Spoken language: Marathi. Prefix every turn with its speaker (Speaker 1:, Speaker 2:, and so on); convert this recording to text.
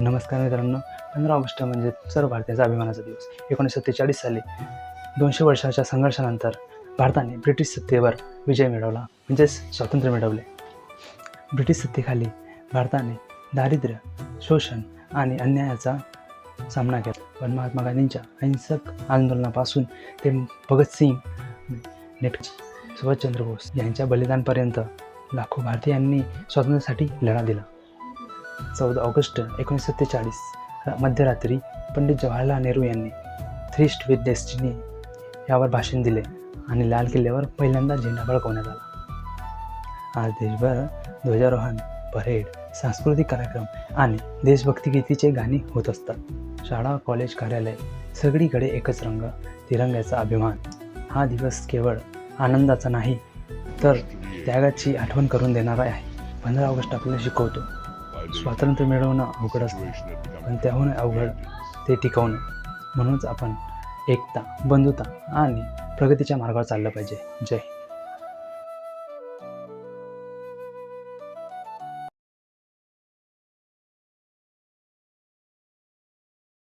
Speaker 1: नमस्कार मित्रांनो पंधरा ऑगस्ट म्हणजे सर्व भारतीयांचा अभिमानाचा दिवस. एकोणीसशे सत्तेचाळीस साली दोनशे वर्षाच्या संघर्षानंतर भारताने ब्रिटिश सत्तेवर विजय मिळवला म्हणजेच स्वातंत्र्य मिळवले. ब्रिटिश सत्तेखाली भारताने दारिद्र्य शोषण आणि अन्यायाचा सामना केला. पण महात्मा गांधींच्या अहिंसक आंदोलनापासून ते भगतसिंग नेट सुभाषचंद्र बोस यांच्या बलिदानपर्यंत लाखो भारतीयांनी स्वातंत्र्यासाठी लढा दिला. चौदा ऑगस्ट एकोणीसशे सत्तेचाळीस मध्यरात्री पंडित जवाहरलाल नेहरू यांनी थ्रिस्ट विथ डेस्टिनी यावर भाषण दिले आणि लाल किल्ल्यावर पहिल्यांदा झेंडा बळकवण्यात आला. आज देशभर ध्वजारोहण परेड सांस्कृतिक कार्यक्रम आणि देशभक्ती गीतीचे गाणी होत असतात. शाळा कॉलेज कार्यालय सगळीकडे एकच रंग तिरंग्याचा अभिमान. हा दिवस केवळ आनंदाचा नाही तर त्यागाची आठवण करून देणारा आहे. पंधरा ऑगस्ट आपल्याला शिकवतो. स्वातंत्र्य मिळवणं अवघड असतं. पण त्याहून अवघड ते टिकवणं. म्हणूनच आपण एकता बंधुता आणि प्रगतीच्या मार्गावर चाललं पाहिजे. जय